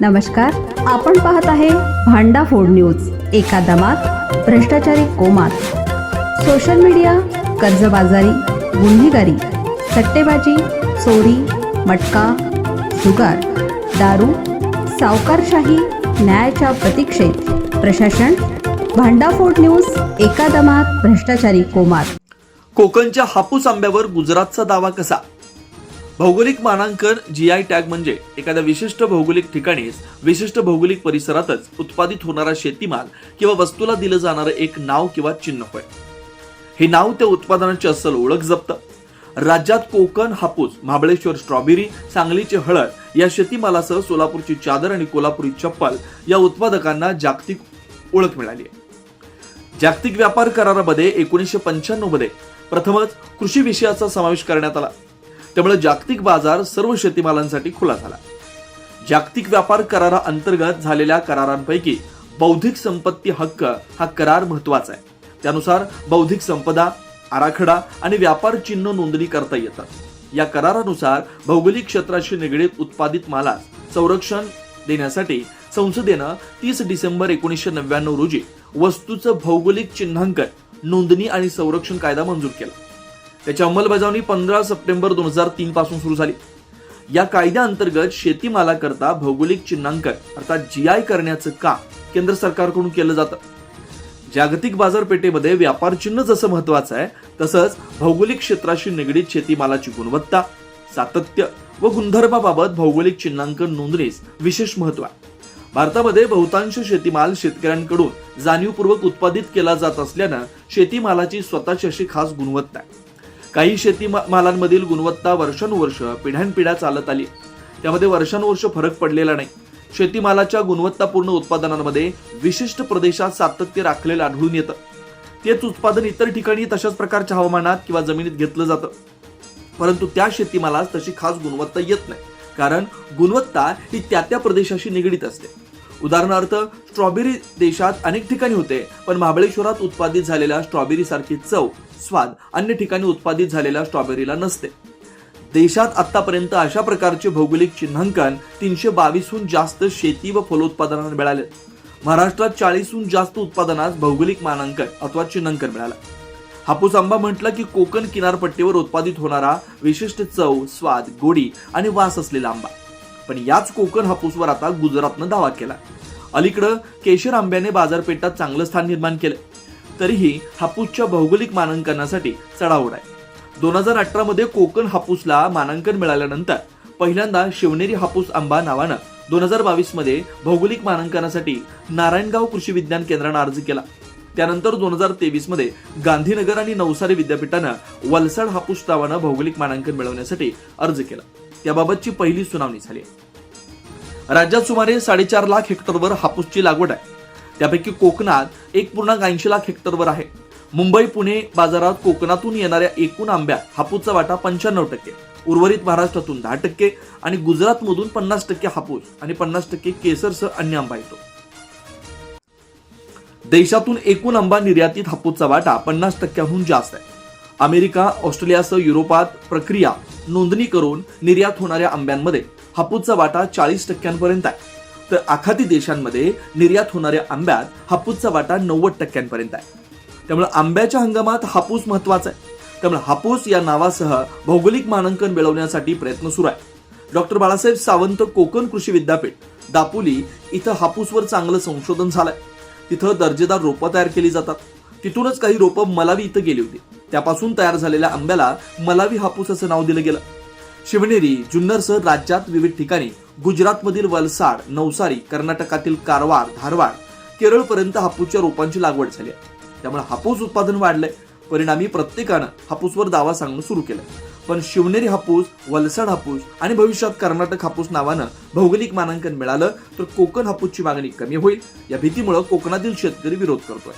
नमस्कार आपण पाहत आहे भांडा फोड न्यूज एका दमात भ्रष्टाचारी कोमात. सोशल मीडिया कर्जबाजारी गुन्हेगारी सट्टेबाजी चोरी मटका जुगार दारू सावकारशाही न्यायाच्या प्रतीक्षेत. प्रशासन भांडाफोड न्यूज एका दमात भ्रष्टाचारी कोमात. कोकणच्या हापूस आंब्यावर गुजरातचा दावा कसा? भौगोलिक मानांकन जी आय टॅग म्हणजे एखाद्या विशिष्ट भौगोलिक ठिकाणीच विशिष्ट भौगोलिक परिसरातच उत्पादित होणारा शेतीमाल किंवा वस्तूला दिलं जाणारं एक नाव किंवा चिन्ह होय. हे नाव त्या उत्पादनाची अस्सल ओळख जपतं. राज्यात कोकण हापूस महाबळेश्वर स्ट्रॉबेरी सांगलीची हळद या शेतीमालासह सोलापूरची चादर आणि कोल्हापुरी चप्पल या उत्पादकांना जागतिक ओळख मिळाली आहे. जागतिक व्यापार करारामध्ये एकोणीसशे पंच्याण्णवमध्ये प्रथमच कृषी विषयाचा समावेश करण्यात आला. त्यामुळे जागतिक बाजार सर्व शेतीमालांसाठी खुला झाला. जागतिक व्यापार करारा अंतर्गत झालेल्या करारांपैकी बौद्धिक संपत्ती हक्क हा करार महत्त्वाचा आहे. त्यानुसार बौद्धिक संपदा आराखडा आणि व्यापार चिन्ह नोंदणी करता येतात. या करारानुसार भौगोलिक क्षेत्राशी निगडीत उत्पादित मालास संरक्षण देण्यासाठी संसदेनं तीस डिसेंबर एकोणीसशे नव्याण्णव रोजी वस्तूचं भौगोलिक चिन्हांकन नोंदणी आणि संरक्षण कायदा मंजूर केला. त्याची अंमलबजावणी पंधरा सप्टेंबर दोन हजार तीन पासून सुरू झाली. या कायद्याअंतर्गत शेतीमालाकरता भौगोलिक चिन्हांकन अर्थात जी आय करण्याचं काम केंद्र सरकारकडून केलं जातं. जागतिक बाजारपेठेमध्ये व्यापार चिन्ह जसं महत्वाचं आहे तसंच भौगोलिक क्षेत्राशी निगडीत शेतीमालाची गुणवत्ता सातत्य व गुणधर्माबाबत भौगोलिक चिन्हांकन नोंदणीस विशेष महत्त्व आहे. भारतामध्ये बहुतांश शेतीमाल शेतकऱ्यांकडून जाणीवपूर्वक उत्पादित केला जात असल्यानं शेतीमालाची स्वतःची अशी खास गुणवत्ता आहे. काही शेतीमालांमधील गुणवत्ता वर्षानुवर्ष पिढ्यानपिढ्या चालत आली त्यामध्ये वर्षानुवर्ष फरक पडलेला नाही. शेतीमालाच्या गुणवत्तापूर्ण उत्पादनांमध्ये विशिष्ट प्रदेशात सातत्य राखलेलं आढळून येतं. तेच उत्पादन इतर ठिकाणी तशाच प्रकारच्या हवामानात किंवा जमिनीत घेतलं जातं. परंतु त्या शेतीमालास तशी खास गुणवत्ता येत नाही. कारण गुणवत्ता ही त्या त्या प्रदेशाशी निगडीत असते. उदाहरणार्थ स्ट्रॉबेरी देशात अनेक ठिकाणी होते पण महाबळेश्वरात उत्पादित झालेल्या स्ट्रॉबेरीसारखी चव स्वाद अन्य ठिकाणी उत्पादित झालेल्या स्ट्रॉबेरीला नसते. देशात आतापर्यंत अशा प्रकारचे भौगोलिक चिन्हांकन तीनशे बावीसहून जास्त शेती व फलोत्पादनांना मिळाले. महाराष्ट्रात चाळीसहून जास्त उत्पादनास भौगोलिक मानांकन अथवा चिन्हांकन मिळालं. हापूस आंबा म्हटलं की कोकण किनारपट्टीवर उत्पादित होणारा विशिष्ट चव स्वाद गोडी आणि वास असलेला आंबा. पण याच कोकण हापूसवर आता गुजरातनं दावा केला. अलीकडं केशर आंब्याने बाजारपेठात चांगलं स्थान निर्माण केलं. तरीही हापूसच्या भौगोलिक मानांकनासाठी चढाओढ आहे. दोन हजार अठरा मध्ये कोकण हापूसला मानांकन मिळाल्यानंतर पहिल्यांदा शिवनेरी हापूस आंबा नावानं दोन हजार बावीसमध्ये भौगोलिक मानांकनासाठी नारायणगाव कृषी विज्ञान केंद्रानं अर्ज केला. त्यानंतर दोन हजार तेवीसमध्ये गांधीनगर आणि नवसारी विद्यापीठानं वलसाड हापूस नावानं भौगोलिक मानांकन मिळवण्यासाठी अर्ज केला. त्याबाबतची पहिली सुनावणी झाली राज्यात सुमारे साडेचार लाख हेक्टरवर हापूसची लागवड आहे. त्यापैकी कोकणात एक पूर्णांक ऐंशी लाख हेक्टरवर आहे. मुंबई पुणे बाजारात कोकणातून येणाऱ्या एकूण आंब्यात हापूसचा वाटा पंच्याण्णव टक्के उर्वरित महाराष्ट्रातून दहा टक्के आणि गुजरातमधून पन्नास टक्के हापूस आणि पन्नास टक्के केसरसह अन्य आंबा येतो. देशातून एकूण आंबा निर्यातीत हापूसचा वाटा पन्नास टक्क्याहून जास्त आहे. अमेरिका ऑस्ट्रेलियासह युरोपात प्रक्रिया नोंदणी करून निर्यात होणाऱ्या आंब्यांमध्ये हापूसचा वाटा चाळीस टक्क्यांपर्यंत आहे. तर आखाती देशांमध्ये निर्यात होणाऱ्या आंब्यात हापूसचा वाटा नव्वद टक्क्यांपर्यंत आहे. त्यामुळे आंब्याच्या हंगामात हापूस महत्त्वाचा आहे. त्यामुळे हापूस या नावासह भौगोलिक मानांकन मिळवण्यासाठी प्रयत्न सुरू आहे. डॉक्टर बाळासाहेब सावंत कोकण कृषी विद्यापीठ दापोली इथं हापूसवर चांगलं संशोधन झालंय. तिथं दर्जेदार रोपं तयार केली जातात. तिथूनच काही रोपं मलावी इथं गेली होती. त्यापासून तयार झालेल्या आंब्याला मलावी हापूस असं नाव दिलं गेलं. शिवनेरी जुन्नरसह राज्यात विविध ठिकाणी गुजरातमधील वलसाड नवसारी कर्नाटकातील कारवार धारवाड केरळपर्यंत हापूसच्या रोपांची लागवड झाली आहे. त्यामुळे हापूस उत्पादन वाढलंय. परिणामी प्रत्येकानं हापूसवर दावा सांगणं सुरू केलं पण शिवनेरी हापूस वलसाड हापूस आणि भविष्यात कर्नाटक हापूस नावानं भौगोलिक मानांकन मिळालं तर कोकण हापूसची मागणी कमी होईल. या भीतीमुळे कोकणातील शेतकरी विरोध करतोय.